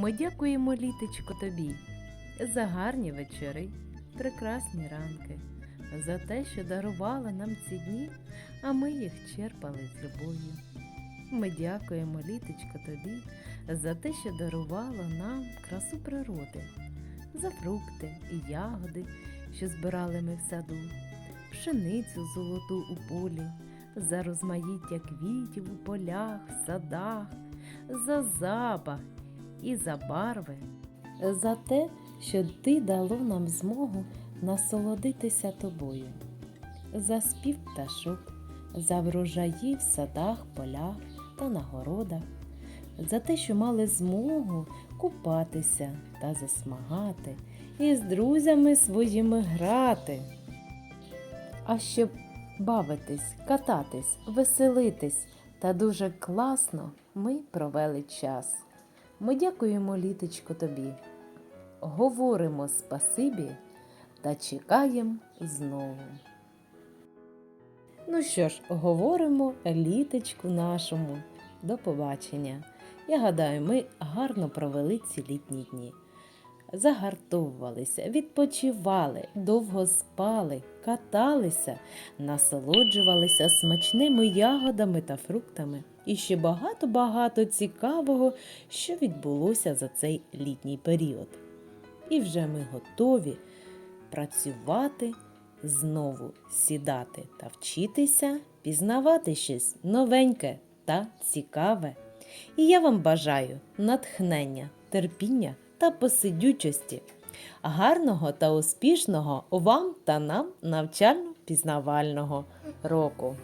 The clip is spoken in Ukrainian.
Ми дякуємо, літочко, тобі за гарні вечори, прекрасні ранки, за те, що дарувала нам ці дні, а ми їх черпали з любов'ю. Ми дякуємо, літочко, тобі за те, що дарувала нам красу природи, за фрукти і ягоди, що збирали ми в саду, пшеницю золоту у полі, за розмаїття квітів у полях, в садах, за запах і за барви, за те, що ти дало нам змогу насолодитися тобою, за спів пташок, за врожаї в садах, полях та на городах, за те, що мали змогу купатися та засмагати і з друзями своїми грати. А щоб бавитись, кататись, веселитись та дуже класно ми провели час. Ми дякуємо, літочко, тобі, говоримо спасибі та чекаємо знову. Ну що ж, говоримо літочку нашому. До побачення. Я гадаю, ми гарно провели ці літні дні. Загартовувалися, відпочивали, довго спали, каталися, насолоджувалися смачними ягодами та фруктами. І ще багато-багато цікавого, що відбулося за цей літній період. І вже ми готові працювати, знову сідати та вчитися, пізнавати щось новеньке та цікаве. І я вам бажаю натхнення, терпіння та посидючості. Гарного та успішного вам та нам навчально-пізнавального року!